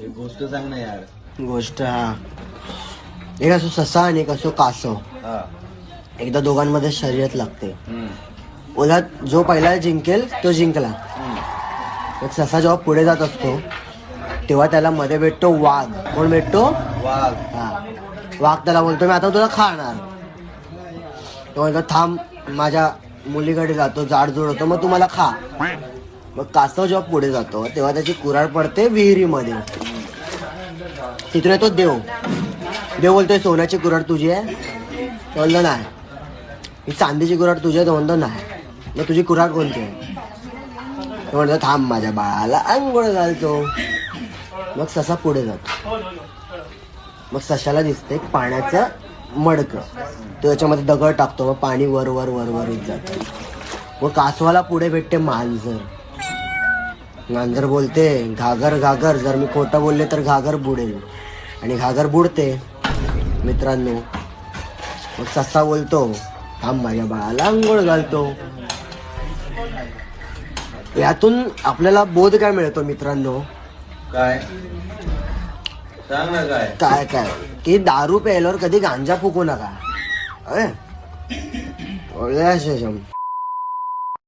एक गोष्ट सांग ना यार. गोष्ट हा. एक असो ससा आणि एक असो कासव. हा. एकदा दोघांमध्ये शर्यत लागते. हम्म. ओला जो पहिला जिंकेल तो जिंकला. मग ससा जेव्हा पुढे जात असतो तेव्हा त्याला मध्ये भेटतो वाघ. कोण भेटतो? वाघ. हा. वाघ त्याला बोलतो मी आता तुला खाणार. तो म्हणतो थांब माझ्या मुलीकडे जातो जाडजूड होतो मग तू मला खा. मग कासव जेव्हा पुढे जातो तेव्हा त्याची कुऱ्हाड पडते विहिरीमध्ये. तिथून येतो देव. देव बोलतोय सोन्याची कुऱ्हाड तुझी आहे? तो नाही. ही चांदीची कुऱ्हाड तुझी आहे तो म्हणतो नाही. मग तुझी कुऱ्हाड कोणती आहे? तो म्हणतो थांब माझ्या बाळाला अंघोळ घालतो. मग ससा पुढे जातो. मग सशाला दिसते पाण्याचं मडक. तो त्याच्यामध्ये दगड टाकतो मग पाणी वर वर वर वर येत जातं. मग कासवाला पुढे भेटते मांजर. मांजर बोलते घागर घागर जर मी खोटं बोलले तर घागर बुडेल. आणि घागर बुडते मित्रांनो. मग ससा बोलतो थांब माझ्या बाळाला आंघोळ घालतो. यातून आपल्याला बोध काय मिळतो मित्रांनो? काय? सांग ना काय? काय काय? की दारू प्यायल्यावर कधी गांजा फुकू नका. अरे